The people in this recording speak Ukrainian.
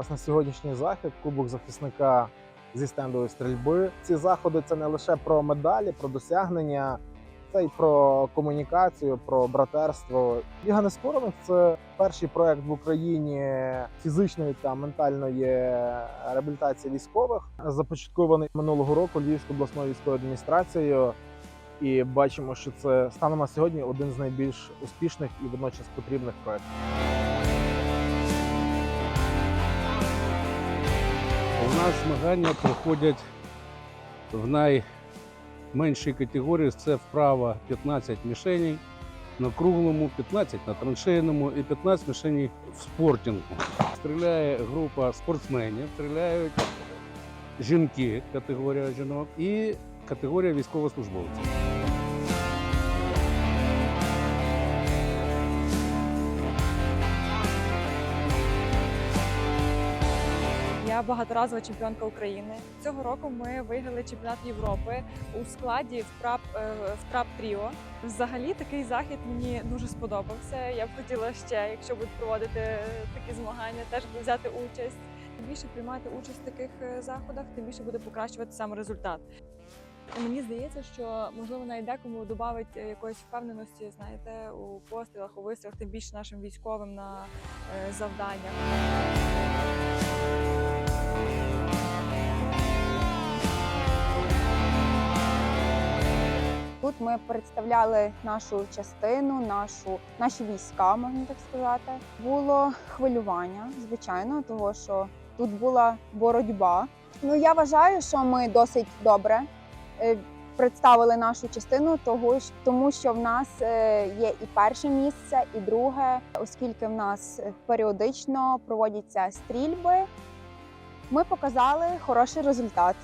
Власне, сьогоднішній захід Кубок захисника зі стендової стрільби. Ці заходи це не лише про медалі, про досягнення, це й про комунікацію, про братерство. Ліга Нескорених це перший проект в Україні фізичної та ментальної реабілітації військових, започаткований минулого року Львівською обласною військовою адміністрацією. І бачимо, що це станом на сьогодні один з найбільш успішних і водночас потрібних проєктів. У нас змагання проходять в найменшій категорії. Це вправа 15 мішеней на круглому, 15 на траншейному і 15 мішеней в спортінгу. Стріляє група спортсменів, стріляють жінки, категорія жінок, і категорія військовослужбовців. Багаторазова чемпіонка України. Цього року ми виграли чемпіонат Європи у складі вправ е, втрап тріо. Взагалі такий захід мені дуже сподобався. Я б хотіла ще, якщо будуть проводити такі змагання, теж взяти участь. Тим більше приймати участь в таких е, заходах, тим більше буде покращувати сам результат. Мені здається, що можливо навіть декому додавить якоїсь впевненості, знаєте, у пострілах, у вистрілах, тим більше нашим військовим на е, завданнях. Тут ми представляли нашу частину, нашу наші війська, можна так сказати. Було хвилювання, звичайно, того що тут була боротьба. Ну я вважаю, що ми досить добре е, представили нашу частину, тому що в нас е, є і перше місце, і друге, оскільки в нас періодично проводяться стрільби. Ми показали хороший результат.